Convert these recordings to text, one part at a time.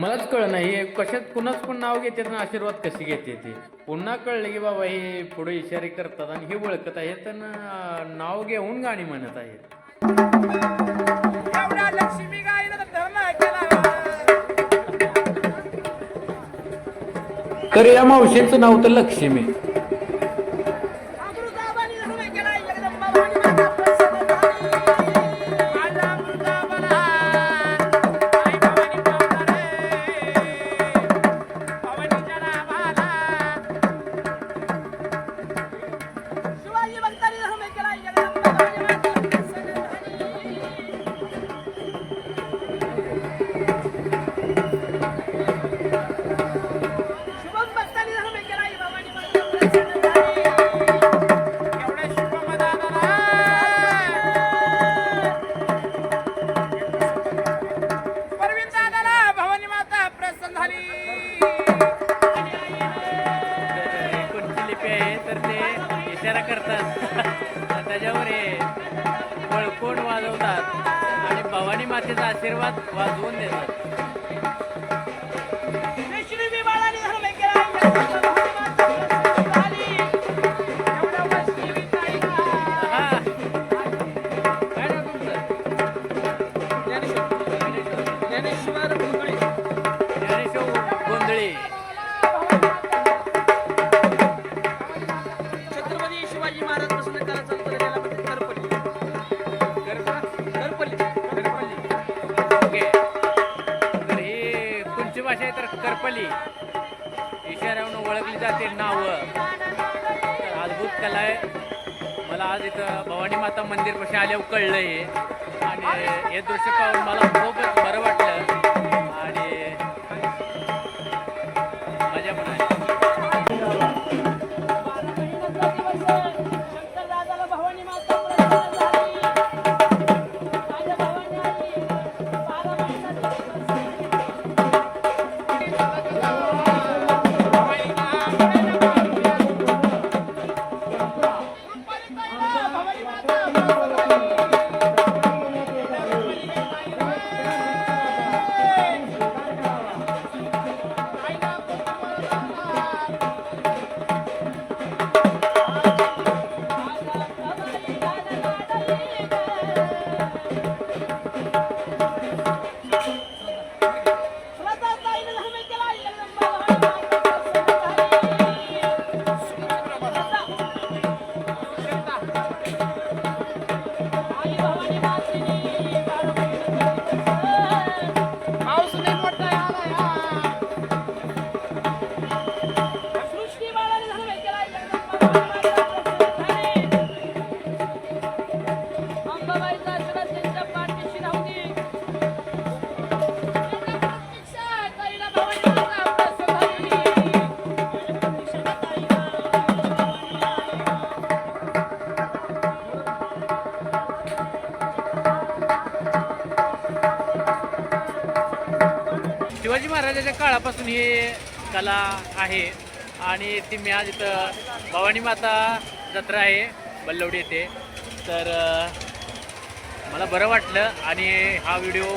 मलाच कळ नाही. हे कशात कुणाच पण नाव घेतात ना आशीर्वाद कशी घेते ते पुन्हा कळलं की बाबा हे पुढे इशारे करतात आणि हे ओळखत आहेत आणि नाव घेऊन गाणी म्हणत आहेत. तर तर या मावशींचं नाव तर लक्ष्मी. एकोणची आहे तर ते इशारा करतात. त्याच्यावर हे वळकोट वाजवतात आणि भवानी मातेचा आशीर्वाद वाजवून देतात. करपली इशाऱ्यावरून ओळखली जाते नावं. तर अद्भुत कला आहे. मला आज इथं भवानी माता मंदिर पाशी आल्यावर कळलं हे. आणि हे दृश्य पाहून मला खूपच बरं वाटलं. आणि मजा पण आहे. भवानी माता शिवाजी महाराजाच्या काळापासून ही कला आहे आणि ती मी आज इथं भवानी माता जत्रा आहे बल्लवडी येथे तर मला बरं वाटलं आणि हा व्हिडिओ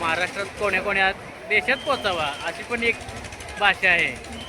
महाराष्ट्रात कोण्या कोण्यात देशात पोचावा अशी पण एक भाषा आहे.